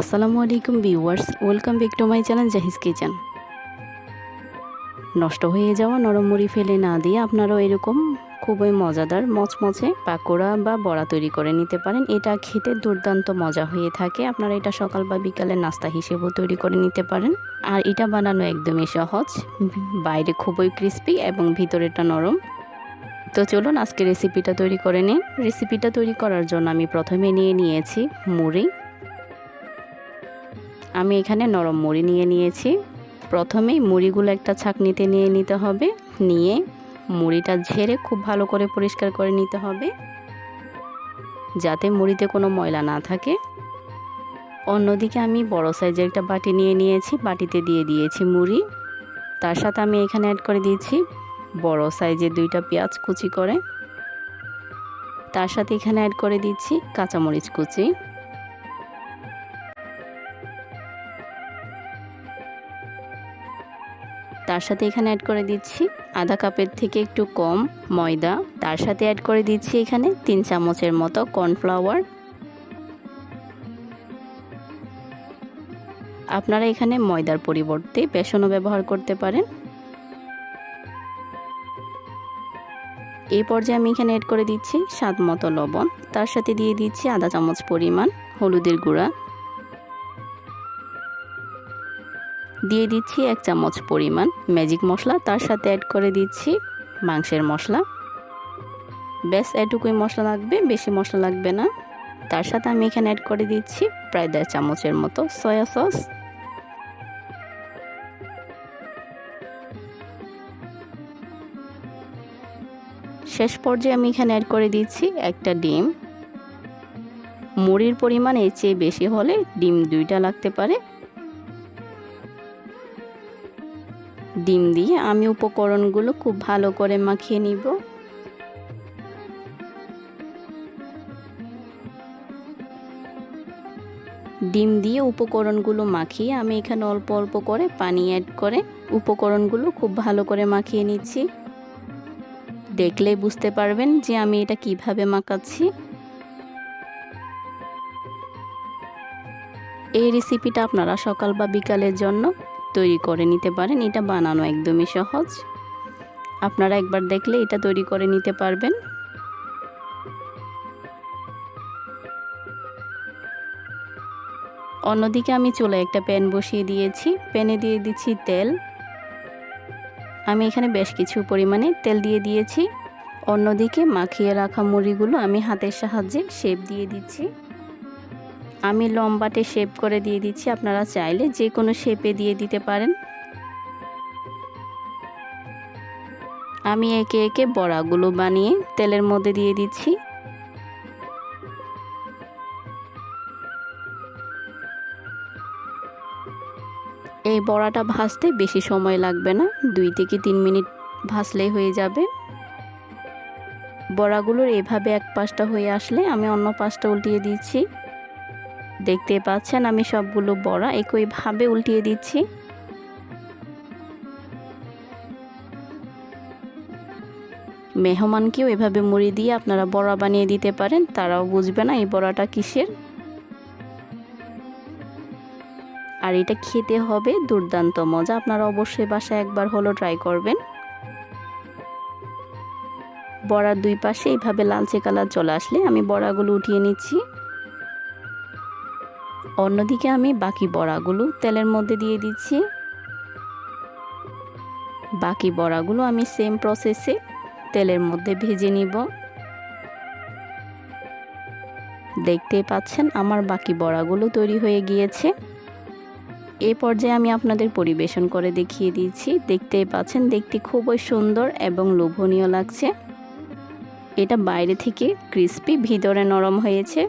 আসসালামু আলাইকুম viewers, welcome back to my channel Jahiz kitchen. নষ্ট হয়ে যাওয়া নরম মুড়ি ফেলে না দিয়ে আপনারাও এরকম খুবই মজাদার মচমচে পাকোড়া বা বড়া তৈরি করে নিতে পারেন। এটা খেতে দুর্দান্ত মজা হয়ে থাকে। আপনারা এটা সকাল বা বিকালের নাস্তা হিসেবেও তৈরি করে নিতে পারেন। আর এটা বানানো একদমই সহজ, বাইরে খুবই ক্রিস্পি এবং ভিতরেটা নরম। তো চলুন আজকে রেসিপিটা তৈরি করে নিন রেসিপিটা তৈরি করার জন্য আমি প্রথমে নিয়ে নিয়েছি মুড়ি। আমি এখানে নরম মুড়ি নিয়ে নিয়েছি। প্রথমেই মুড়িগুলো একটা ছাকনিতে নিয়ে নিতে হবে। নিয়ে মুড়িটা ঝেড়ে খুব ভালো করে পরিষ্কার করে নিতে হবে। যাতে মুড়িতে কোনো ময়লা না থাকে। অন্যদিকে আমি বড় সাইজের একটা বাটি নিয়ে নিয়েছি। বাটিতে দিয়ে দিয়েছি মুড়ি। তার সাথে আমি এখানে অ্যাড করে দিয়েছি বড় সাইজের দুইটা পেঁয়াজ কুচি করে। তার সাথে এখানে অ্যাড করে দিচ্ছি কাঁচামরিচ কুচি। তার সাথে এখানে অ্যাড করে দিচ্ছি আধা কাপের থেকে একটু কম ময়দা। তার সাথে অ্যাড করে দিচ্ছি এখানে তিন চামচের মতো কর্নফ্লাওয়ার আপনারা এখানে ময়দার পরিবর্তে বেসনও ব্যবহার করতে পারেন। এই পর্যায়ে আমি এখানে অ্যাড করে দিচ্ছি স্বাদ মতো লবণ। তার সাথে দিয়ে দিচ্ছি আধা চামচ পরিমাণ হলুদের গুঁড়া। দিয়ে দিচ্ছি এক চামচ পরিমাণ ম্যাজিক মশলা, তার সাথে অ্যাড করে দিচ্ছি মাংসের মশলা। ব্যাস, এটুকুই মশলা লাগবে, বেশি মশলা লাগবে না। তার সাথে আমি এখানে অ্যাড করে দিচ্ছি প্রায় দেড় চামচের মতো সয়া সস শেষ পর্যায়ে আমি এখানে অ্যাড করে দিচ্ছি একটা ডিম। মুড়ির পরিমাণ এর চেয়ে বেশি হলে ডিম দুইটা লাগতে পারে। ডিম দিয়ে আমি উপকরণগুলো খুব ভালো করে মাখিয়ে নিব। ডিম দিয়ে উপকরণগুলো মাখিয়ে আমি এখানে অল্প অল্প করে পানি অ্যাড করে উপকরণগুলো খুব ভালো করে মাখিয়ে নিচ্ছি। দেখলে বুঝতে পারবেন যে আমি এটা কীভাবে মাখাচ্ছি। এই রেসিপিটা আপনারা সকাল বা বিকালের জন্য তৈরি করে নিতে পারেন, এটা বানানো একদমই সহজ। আপনারা একবার দেখলে এটা তৈরি করে নিতে পারবেন। অন্যদিকে আমি চুলায় একটা প্যান বসিয়ে দিয়েছি। প্যানে দিয়ে দিচ্ছি তেল। আমি এখানে বেশ কিছু পরিমাণে তেল দিয়ে দিয়েছি। অন্যদিকে মাখিয়ে রাখা মুড়িগুলো আমি হাতের সাহায্যে শেপ দিয়ে দিচ্ছি। আমি লম্বাটে শেপ করে দিয়ে দিচ্ছি, আপনারা চাইলে যে কোনো শেপে দিয়ে দিতে পারেন। আমি একে একে বড়াগুলো বানিয়ে তেলের মধ্যে দিয়ে দিচ্ছি। এই বড়াটা ভাজতে বেশি সময় লাগবে না, দুই থেকে তিন মিনিট ভাজলেই হয়ে যাবে। বড়াগুলোর এভাবে এক পাশটা হয়ে আসলে আমি অন্য পাশটা উল্টিয়ে দিচ্ছি। দেখতে পাচ্ছেন আমি সবগুলো বড়া একইভাবে উল্টিয়ে দিচ্ছি। মেহমানকেও এভাবে মুড়ি দিয়ে আপনারা বড়া বানিয়ে দিতে পারেন, তারাও বুঝবে না এই বড়াটা কিসের। আর এটা খেতে হবে দুর্দান্ত মজা, আপনারা অবশ্যই বাসায় একবার হলো ট্রাই করবেন। বড়ার দুই পাশে এইভাবে লালচে কালার চলে আসলে আমি বড়াগুলো উঠিয়ে নিচ্ছি। অন্যদিকে আমি বাকি বড়াগুলো তেলের মধ্যে দিয়ে দিচ্ছি। বাকি বড়াগুলো আমি সেম প্রসেসে তেলের মধ্যে ভেজে নিব। দেখতে পাচ্ছেন আমার বাকি বড়াগুলো তৈরি হয়ে গিয়েছে। এ পর্যায়ে আমি আপনাদের পরিবেশন করে দেখিয়ে দিচ্ছি। দেখতেই পাচ্ছেন, দেখতে খুবই সুন্দর এবং লোভনীয় লাগছে। এটা বাইরে থেকে ক্রিস্পি ভিতরে নরম হয়েছে।